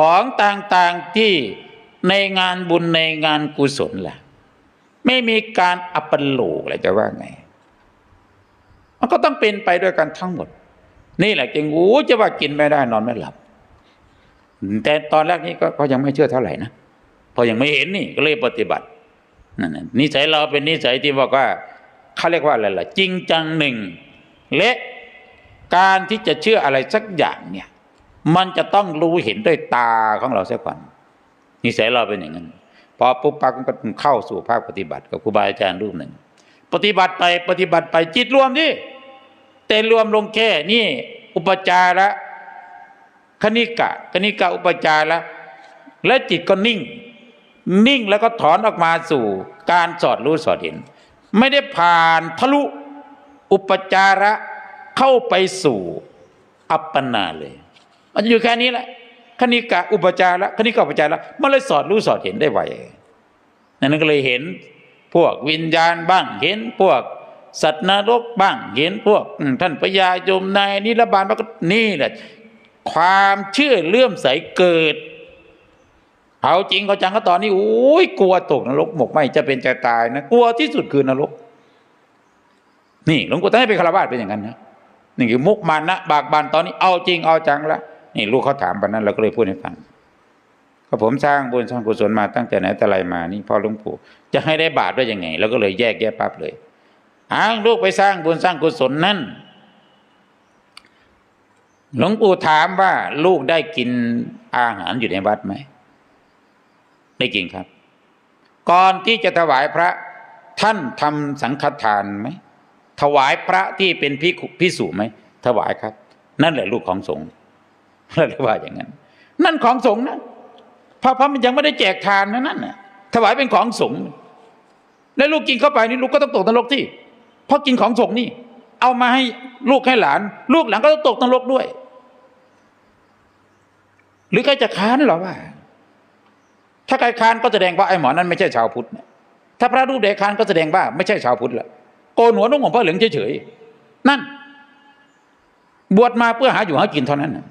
ของต่างๆที่ในงานบุญในงานกุศลล่ะ ไม่มีการอัปโลกอะไรจะว่าไง มันก็ต้องเป็นไปด้วยกันทั้งหมด นี่แหละจึงโอ้จะว่ากินไม่ได้นอนไม่หลับ แต่ตอนแรกนี้ก็ยังไม่เชื่อเท่าไหร่นะพอยังไม่เห็นนี่ก็เลยปฏิบัตินั่นนิสัยเราเป็นนิสัยที่บอกว่าเขาเรียกว่าอะไรล่ะ จริงจังหนึ่งและการที่จะเชื่ออะไรสักอย่างเนี่ย มันจะต้องรู้เห็นด้วยตาของเราเสียก่อนนิสัยเราเป็นอย่างนั้นพอปุ๊บปั๊บก็เข้าสู่ภาคปฏิบัติกับครูบาอาจารย์รูปหนึ่ง ปฏิบัติไปปฏิบัติไปจิตรวมดิแต่รวมลงแค่นี่อุปจาระคณิกะคณิกะอุปจาระและจิตก็นิ่ง นิ่งแล้วก็ถอนออกมาสู่การสอดรู้สอดเห็น ไม่ได้ผ่านทะลุอุปจาระเข้าไปสู่อัปปนาเลย มันจะอยู่แค่นี้แหละคณิกะอุปจาระคณิกะอุปจาระมันเลยสอดรู้สอดเห็นได้ไวนั่นก็เลยเห็นพวกวิญญาณบ้าง เห็นพวกสัตว์นรกบ้าง เห็นพวกท่านพญายมนายนิรบาลบ้างก็นี่แหละ ความเชื่อเลื่อมใสเกิดเอาจริงเขาจังก็ตอนนี้โอ้ยกลัวตกนรกหมกไหมจะเป็นจะตายนะกลัวที่สุดคือนรก นี่หลวงปู่ท่านให้เป็นคารวะเป็นอย่างนั้นนะนี่คือมุกมานะบากบันตอนนี้เอาจริงเอาจังและ นี่ลูกเขาถามปนนั้นเราก็เลยพูดให้ฟังก็ผมสร้างบุญสร้างกุศลมาตั้งแต่ไหนแต่ไรมานี่พ่อหลวงปู่จะให้ได้บาปได้ยังไงเราก็เลยแยกแยะปั๊บเลยอ้างลูกไปสร้างบุญสร้างกุศลนั่นหลวงปู่ถามว่าลูกได้กินอาหารอยู่ในวัดไหมได้กินครับ ก่อนที่จะถวายพระท่านทำสังฆทานไหมถวายพระที่เป็นพิพิสูไหมถวายครับ นั่นแหละลูกของสงฆ์ เราเรียกว่าอย่างนั้น นั่นของสงฆ์นะพระพมันยังไม่ได้แจกทานนะนั่นน่ะถวายเป็นของสงฆ์แล้วลูกกินเข้าไปนี่ลูกก็ต้องตกนรกที่เพราะกินของสงฆ์นี่ เอามาให้ลูกให้หลาน ลูกหลานก็ต้องตกนรกด้วย หรือใครจะค้านหรอว่า ถ้าใครค้านก็แสดงว่าไอ้หมอนั้นไม่ใช่ชาวพุทธนะถ้าพระรูปใดค้านก็แสดงว่าไม่ใช่ชาวพุทธละโกนหัวนุ่งห่มผ้าเหลืองเฉยๆนั่น บวชมาเพื่อหาอยู่หากินเท่านั้นนะ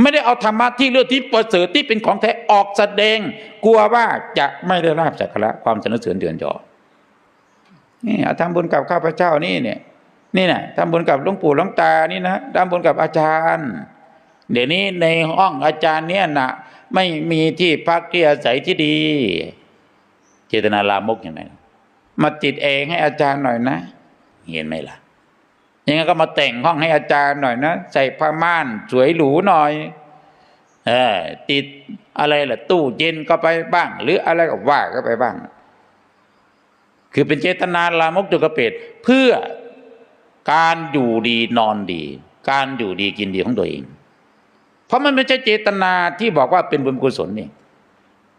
ไม่ได้เอาธรรมะที่เลือกที่ประเสริฐที่เป็นของแท้ออกแสดง กลัวว่าจะไม่ได้ราบสักการะความสนเสริญเดือนจอนี่เอาทำบุญกับข้าพเจ้านี่เนี่ย นี่นะทำบุญกับหลวงปู่หลวงตานี่นะทำบุญกับอาจารย์ เดี๋ยวนี้ในห้องอาจารย์เนี่ยนะไม่มีที่พักที่อาศัยที่ดี เจตนาลามกอย่างไรมาติดเองให้อาจารย์หน่อยนะ เห็นไหมล่ะ ยังไงก็มาแต่งห้องให้อาจารย์หน่อยนะ ใส่ผ้าม่านสวยหรูหน่อย เออติดอะไรล่ะ ตู้เย็นก็ไปบ้าง หรืออะไรก็ว่าก็ไปบ้าง คือเป็นเจตนาลามกจุกเปตเพื่อการอยู่ดีนอนดี การอยู่ดีกินดีของตัวเอง เพราะมันไม่ใช่เจตนาที่บอกว่าเป็นบุญกุศลนี่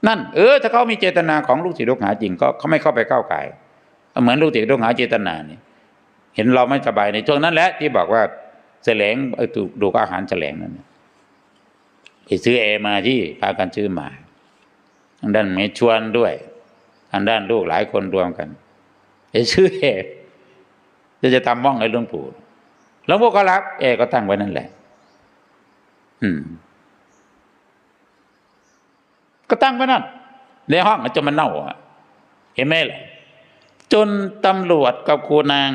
นั่น เออ ถ้าเขามีเจตนาของลูกศิษย์ลูกหาจริงก็เขาไม่เข้าไปก้าวไก่เหมือนลูกศิษย์ลูกหาเจตนานี่ เห็นเราไม่สบายในช่วงนั้นแหละที่บอกว่าแสลงเออดูอาหารแสลงนั่นไปซื้อเอมาที่พากันซื้อมาทางด้านเมชวนด้วยทางด้านลูกหลายคนรวมกันไปซื้อเอจะจะทำม่องให้หลวงปู่หลวงปู่ก็รับ เอก็ตั้งไว้นั่นแหละ อืม ก็ตั้งไว้นั่นในห้องจนมันเน่าอะเห็นไหมล่ะจนตำรวจกับครูนาง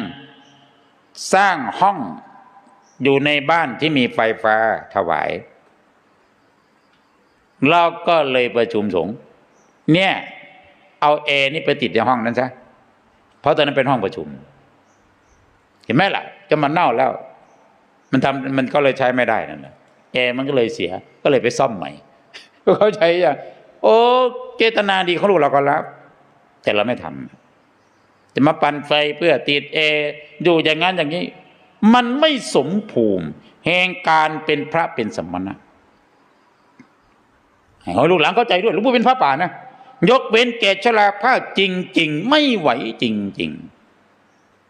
สร้างห้องอยู่ในบ้านที่มีไฟฟ้าถวาย เราก็เลยประชุมสงฆ์เนี่ย เอาแอนี่ไปติดในห้องนั้นซะเพราะตอนนั้นเป็นห้องประชุม เห็นไหมล่ะ จะมันเน่าแล้ว มันทำมันก็เลยใช้ไม่ได้นั่นแหละแอร์มันก็เลยเสีย ก็เลยไปซ่อมใหม่เขาใช้อย่างโอ้เจตนาดีของลูกเราก็รับ แต่เราไม่ทำ จะมาปั่นไฟเพื่อติดแอร์อยู่อย่างนั้นอย่างนี้ มันไม่สมภูมิ แห่งการเป็นพระเป็นสมณะให้ลูกหลานเข้าใจด้วยหลวงปู่เป็นพระป่านะยกเว้นแก่ชราภาพจริง ๆ ไม่ไหวจริง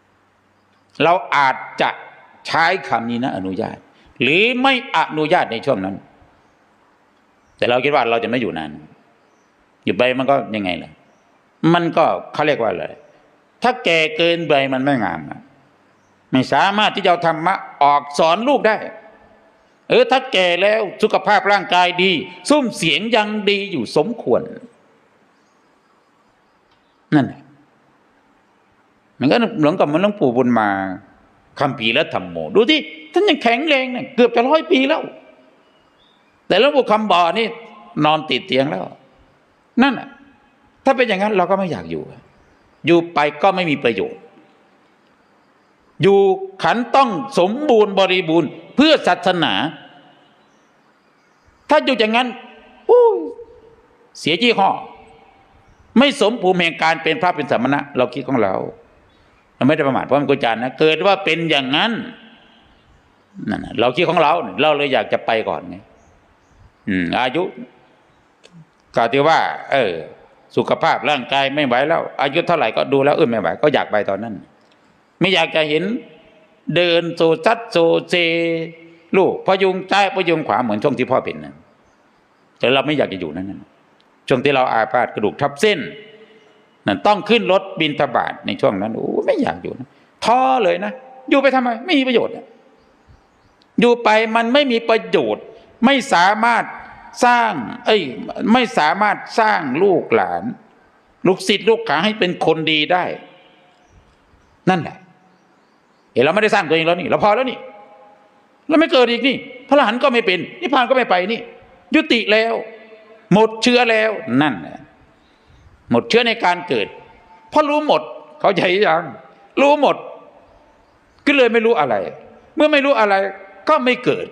ๆ เราอาจจะใช้คำนี้นะ อนุญาต หรือไม่อนุญาตในช่วงนั้น แต่เราคิดว่าเราจะไม่อยู่นานอยู่ไปมันก็ยังไงล่ะ มันก็เขาเรียกว่าอะไร ถ้าแก่เกินไปมันไม่งามนะไม่สามารถที่จะเอาธรรมะออกสอนลูกได้ เออถ้าแก่แล้วสุขภาพร่างกายดี ซุ้มเสียงยังดีอยู่สมควร นั่นแหละมันก็หมือนกับมันหลวงปู่บุญมาคำปีและธรรมโม ดูที่ท่านยังแข็งแรงเนี่ยเกือบจะร้อยปีแล้ว แต่หลวงปู่คำบ่อนี่ นอนติดเตียงแล้ว นั่นน่ะถ้าเป็นอย่างนั้นเราก็ไม่อยากอยู่ อยู่ไปก็ไม่มีประโยชน์ อยู่ขันต้องสมบูรณ์บริบูรณ์ เพื่อศาสนา ถ้าอยู่อย่างนั้นเสียยี่ห้อ ไม่สมภูมิแห่งการเป็นพระเป็นสมณะ เราคิดของเราเราไม่ได้ประมาทเพราะมันกุจารย์นะเกิดว่าเป็นอย่างนั้นนั่นเราคิดของเรา เราเลยอยากจะไปก่อนไงอายุกาวที่ว่า เออ สุขภาพร่างกายไม่ไหวแล้ว อายุเท่าไหร่ก็ดูแล้วเออไม่ไหวก็อยากไปตอนนั้น ไม่อยากจะเห็น เดินโซซัดโซเซลูกพยุงซ้ายพยุงขวาเหมือนช่วงที่พ่อเป็นนั้นแต่เราไม่อยากจะอยู่นั้นนะช่วงที่เราอาพาธกระดูกทับเส้นนั่นต้องขึ้นรถบินทบาทในช่วงนั้นโอ้ไม่อยากอยู่นะท้อเลยนะอยู่ไปทำไม ไม่มีประโยชน์อยู่ไปมันไม่มีประโยชน์ ไม่สามารถ สร้าง เอ้ย ไม่สามารถสร้างลูกหลาน ลูกศิษย์ลูกหาให้เป็นคนดีได้ นั่นแหละเห็นเราไม่ได้สร้างตัวเองแล้วนี่เราพอแล้วนี่เราไม่เกิดอีกนี่ พระหันก็ไม่เป็นนิพพานก็ไม่ไปนี่ ยุติแล้ว หมดเชื้อแล้วนั่นแหละหมดเชื้อในการเกิด เพราะรู้หมด เขาใจยังรู้หมด ก็เลยไม่รู้อะไร เมื่อไม่รู้อะไรก็ไม่เกิด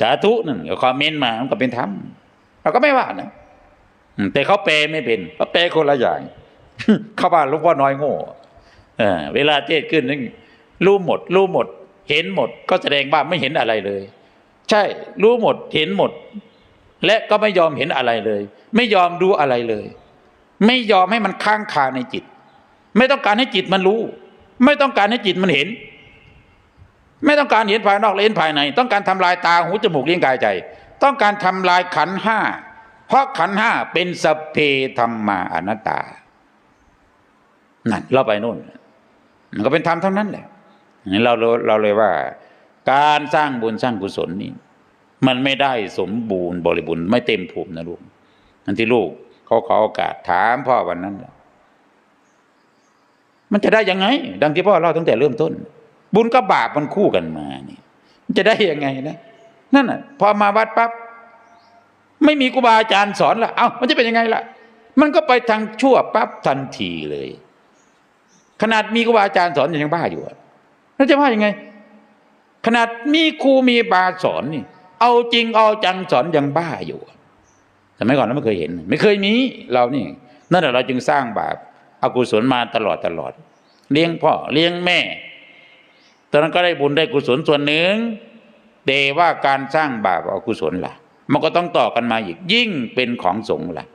สาธุนั่นเอาคอมเมนต์มามันก็เป็นธรรมเราก็ไม่ว่านะอืมแต่เขาแปลไม่เป็นเขาแปลคนละอย่างเขาว่าหลูกพ่อน้อยโง่เออเวลาเทศขึ้นนึงรู้หมด รู้หมด เห็นหมด ก็แสดงว่าไม่เห็นอะไรเลย ใช่ รู้หมด เห็นหมด และก็ไม่ยอมเห็นอะไรเลย ไม่ยอมดูอะไรเลย ไม่ยอมให้มันค้างคาในจิต ไม่ต้องการให้จิตมันรู้ ไม่ต้องการให้จิตมันเห็น ไม่ต้องการเห็นภายนอกและเห็นภายใน ต้องการทำลายตาหูจมูกลิ้นกายใจ ต้องการทำลายขันห้าเพราะขันห้าเป็นสเพธรรมาอนัตตา นั่นเราไปนู่น มันก็เป็นธรรมเท่านั้นแหละนี่เราเราเลยว่า การสร้างบุญสร้างกุศลนี่มันไม่ได้สมบูรณ์บริบูรณ์ไม่เต็มภูมินะลูกนั่นที่ลูกเขาขอโอกาสถามพ่อวันนั้น มันจะได้ยังไง ดังที่พ่อเล่าตั้งแต่เริ่มต้น บุญกับบาปมันคู่กันมานี่มันจะได้ยังไงนะนั่นน่ะพอมาวัดปั๊บไม่มีครูบาอาจารย์สอนละเอ้ามันจะเป็นยังไงล่ะ มันก็ไปทางชั่วปั๊บทันทีเลย ขนาดมีครูบาอาจารย์สอนยังบ้าอยู่อะแล้วจะว่ายังไง ขนาดมีครูมีบาสอนนี่ เอาจริงเอาจังสอนยังบ้าอยู่สมัยก่อนเราไม่เคยเห็น ไม่เคยมีเรานี่นั่นแหละเราจึงสร้างบาปอากุศลมาตลอดตลอด เลี้ยงพ่อเลี้ยงแม่ ตอนนั้นก็ได้บุญได้กุศลส่วนหนึ่งแต่ว่าการสร้างบาปอกุศลล่ะ มันก็ต้องต่อกันมาอีกยิ่งเป็นของสงฆ์ล่ะ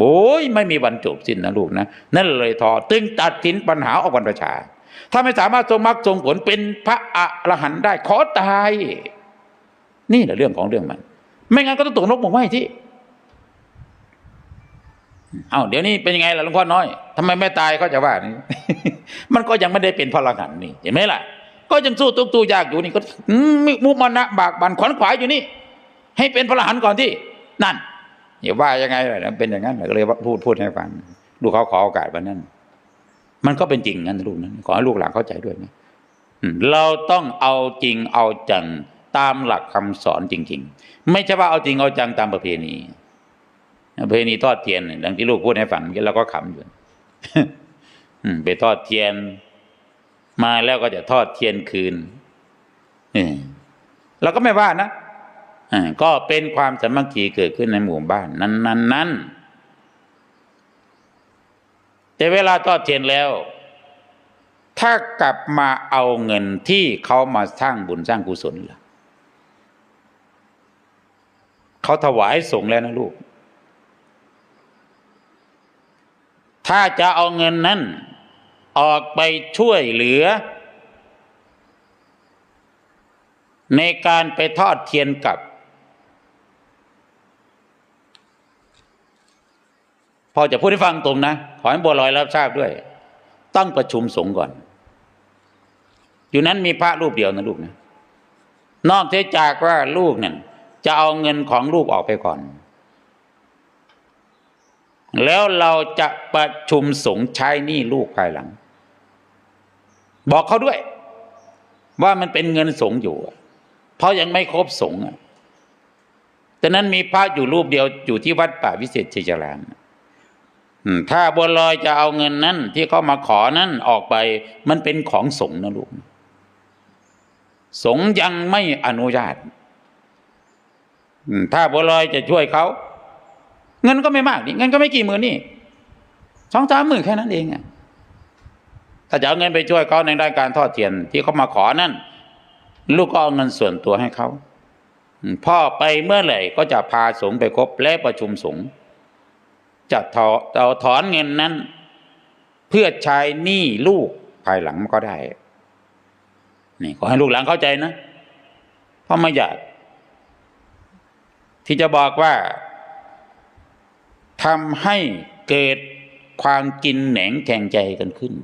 โอ้ยไม่มีวันจบสิ้นนะลูกนะ นั่นเลยทอตึงตัดสินปัญหาออกวันประชา ถ้าไม่สามารถทรงมรรคทรงผลเป็นพระอรหันต์ได้ขอตาย นี่แหละเรื่องของเรื่องมัน ไม่งั้นก็ต้องตกนกหมกไหมที่เอาเดี๋ยวนี้เป็นยังไงล่ะหลวงพ่อน้อยทำไมไม่ตายก็จะว่านี่ มันก็ยังไม่ได้เป็นพระอรหันต์นี่เห็นไหมล่ะ ก็ยังสู้ตุกตูยากอยู่นี่ก็มุมานะบากบันขวนขวายอยู่นี่ ให้เป็นพระอรหันต์ก่อนที่ นั่นอย่าว่ายังไงเลยเป็นอย่างนั้นก็เลยพูดพูดให้ฟังลูกเขาขอโอกาสวันนั้น มันก็เป็นจริงงั้นลูกนั้นขอให้ลูกหลานเข้าใจด้วยนะอืมเราต้องเอาจริงเอาจังตามหลักคำสอนจริง ๆ ไม่ใช่ว่าเอาจริงเอาจังตามประเพณีประเพณีทอดเทียนดังที่ลูกพูดให้ฟังเมื่อกี้เราก็ขำอยู่ ไปทอดเทียน มาแล้วก็จะทอดเทียนคืนเออเราก็ไม่ว่านะอ่าก็เป็นความสมัคคีเกิดขึ้นในหมู่บ้าน นั้นนั้นนั้นแต่เวลาทอดเทียนแล้ว ถ้ากลับมาเอาเงินที่เขามาสร้างบุญสร้างกุศลล่ะเขาถวายส่งแล้วนะลูก ถ้าจะเอาเงินนั้น ออกไปช่วยเหลือ ในการไปทอดเทียนกับ พอจะพูดให้ฟังตรงนะ ขอให้บัวลอยรับทราบด้วย ต้องประชุมสงฆ์ก่อน อยู่นั้นมีพระรูปเดียวนะลูกนะ นอกเสียจากว่าลูกนั่นจะเอาเงินของลูกออกไปก่อนแล้วเราจะประชุมสงฆ์ใช้หนี้ลูกภายหลัง บอกเขาด้วย ว่ามันเป็นเงินสงอยู่เพราะยังไม่ครบสงฆ์อะแต่นั้นมีพระอยู่รูปเดียวอยู่ที่วัดป่าวิเศษชัยจรานอืมถ้าบัวลอยจะเอาเงินนั้น ที่เขามาขอนั้นออกไป มันเป็นของสงนะลูกสงยังไม่อนุญาตถ้าบัวลอยจะช่วยเขา เงินก็ไม่มากนี่เงินก็ไม่กี่หมื่นนี่สองสามหมื่นแค่นั้นเองอะ ถ้าจะเอาเงินไปช่วยเขาในด้านการทอดเทียนที่เขามาขอนั่น ลูกก็เอาเงินส่วนตัวให้เขาพ่อไปเมื่อไหร่ก็จะพาสงฆ์ไปครบและประชุมสงฆ์จะถอเอาถอนเงินนั้น เพื่อใช้หนี้ลูกภายหลังมันก็ได้ นี่ขอให้ลูกหลานเข้าใจนะเพราะไม่อยากที่จะบอกว่าทำให้เกิดความกินแหนงแข่งใจกันขึ้น